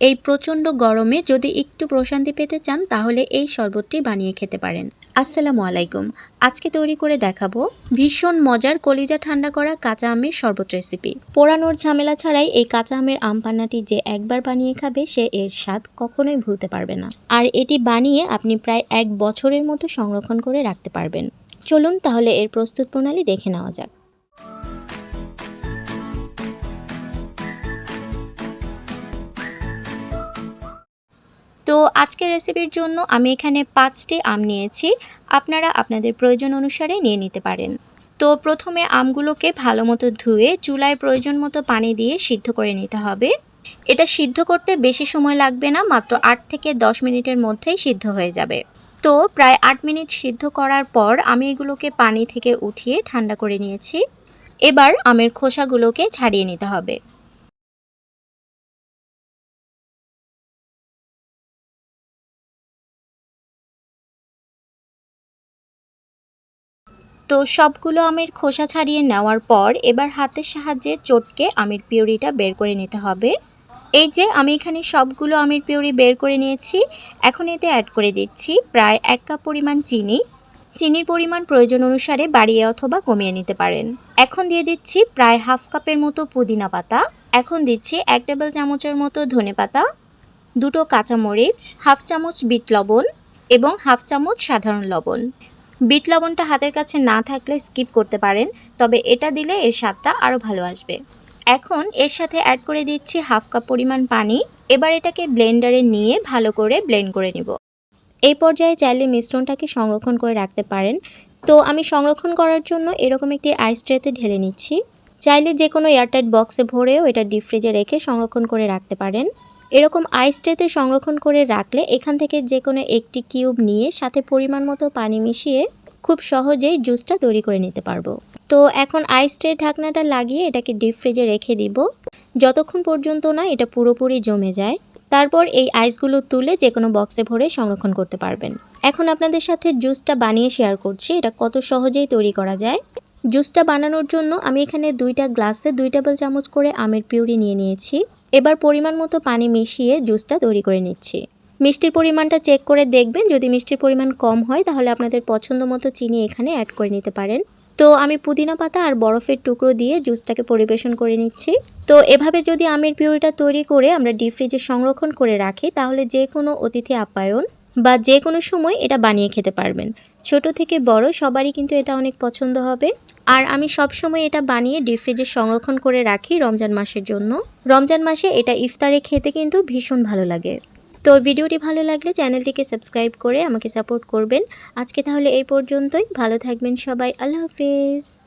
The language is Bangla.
এই প্রচণ্ড গরমে যদি একটু প্রশান্তি পেতে চান, তাহলে এই শরবতটি বানিয়ে খেতে পারেন। আসসালামু আলাইকুম। আজকে তৈরি করে দেখাবো ভীষণ মজার কলিজা ঠান্ডা করা কাঁচা আমের শরবত রেসিপি। পোড়ানোর ঝামেলা ছাড়াই এই কাঁচা আমের আম পান্নাটি যে একবার বানিয়ে খাবে, সে এর স্বাদ কখনোই ভুলতে পারবে না। আর এটি বানিয়ে আপনি প্রায় এক বছরের মতো সংরক্ষণ করে রাখতে পারবেন। চলুন তাহলে এর প্রস্তুত প্রণালী দেখে নেওয়া যাক। তো আজকের রেসিপির জন্য আমি এখানে পাঁচটি আম নিয়েছি। আপনারা আপনাদের প্রয়োজন অনুসারে নিয়ে নিতে পারেন। তো প্রথমে আমগুলোকে ভালো মতো ধুয়ে চুলায় প্রয়োজন মতো পানি দিয়ে সিদ্ধ করে নিতে হবে। এটা সিদ্ধ করতে বেশি সময় লাগবে না, মাত্র আট থেকে দশ মিনিটের মধ্যেই সিদ্ধ হয়ে যাবে। তো প্রায় আট মিনিট সিদ্ধ করার পর আমি এগুলোকে পানি থেকে উঠিয়ে ঠান্ডা করে নিয়েছি। এবার আমের খোসাগুলোকে ছাড়িয়ে নিতে হবে। তো সবগুলো আমের খোসা ছাড়িয়ে নেওয়ার পর এবার হাতের সাহায্যে চটকে আমের পিউরিটা বের করে নিতে হবে। এই যে আমি এখানে সবগুলো আমের পিউরি বের করে নিয়েছি, এখন এতে অ্যাড করে দিচ্ছি প্রায় এক কাপ পরিমাণ চিনি। চিনির পরিমাণ প্রয়োজন অনুসারে বাড়িয়ে অথবা কমিয়ে নিতে পারেন। এখন দিয়ে দিচ্ছি প্রায় হাফ কাপের মতো পুদিনা পাতা। এখন দিচ্ছি এক টেবিল চামচের মতো ধনে পাতা, দুটো কাঁচামরিচ, হাফ চামচ বিট লবণ এবং হাফ চামচ সাধারণ লবণ। বিট লবণটা হাতের কাছে না থাকলে স্কিপ করতে পারেন, তবে এটা দিলে এর স্বাদটা আরও ভালো আসবে। এখন এর সাথে অ্যাড করে দিচ্ছি হাফ কাপ পরিমাণ পানি। এবার এটাকে ব্লেন্ডারে নিয়ে ভালো করে ব্লেন্ড করে নিব। এই পর্যায়ে চাইলে মিশ্রণটাকে সংরক্ষণ করে রাখতে পারেন। তো আমি সংরক্ষণ করার জন্য এরকম একটি আইস ট্রেতে ঢেলে নিচ্ছি। চাইলে যে কোনো এয়ারটাইট বক্সে ভরেও এটা ডিপ ফ্রিজে রেখে সংরক্ষণ করে রাখতে পারেন। এরকম আইস ট্রেতে সংরক্ষণ করে রাখলে এখান থেকে যে কোনো একটি কিউব নিয়ে সাথে পরিমাণ মতো পানি মিশিয়ে খুব সহজেই জুসটা তৈরি করে নিতে পারব। তো এখন আইস ট্রের ঢাকনাটা লাগিয়ে এটাকে ডিপ ফ্রিজে রেখে দিব। যতক্ষণ পর্যন্ত না এটা পুরোপুরি জমে যায়, তারপর এই আইসগুলো তুলে যে কোনো বক্সে ভরে সংরক্ষণ করতে পারবেন। এখন আপনাদের সাথে জুসটা বানিয়ে শেয়ার করছি, এটা কত সহজেই তৈরি করা যায়। জুসটা বানানোর জন্য আমি এখানে দুইটা গ্লাসে দুই টেবিল চামচ করে আমের পিউরি নিয়ে নিয়েছি। এবার পরিমাণ মতো পানি মিশিয়ে জুসটা তৈরি করে নিচ্ছি। মিষ্টির পরিমাণটা চেক করে দেখবেন। যদি মিষ্টির পরিমাণ কম হয়, তাহলে আপনাদের পছন্দ মতো চিনি এখানে অ্যাড করে নিতে পারেন। তো আমি পুদিনা পাতা আর বরফের টুকরো দিয়ে জুসটাকে পরিবেশন করে নিচ্ছি। তো এভাবে যদি আমের পিউরিটা তৈরি করে আমরা ডিপ ফ্রিজে সংরক্ষণ করে রাখি, তাহলে যে কোনো অতিথি আপ্যায়ন বা যে কোনো সময় এটা বানিয়ে খেতে পারবেন। ছোট থেকে বড় সবারই কিন্তু এটা অনেক পছন্দ হবে। আর আমি সব সময় এটা বানিয়ে ডিপ ফ্রিজে সংরক্ষণ করে রাখি রমজান মাসের জন্য। রমজান মাসে এটা ইফতারে খেতে কিন্তু ভীষণ ভালো লাগে। তো ভিডিওটি ভালো লাগলে চ্যানেলটিকে সাবস্ক্রাইব করে আমাকে সাপোর্ট করবেন। আজকে তাহলে এই পর্যন্তই। ভালো থাকবেন সবাই। আল্লাহ হাফিজ।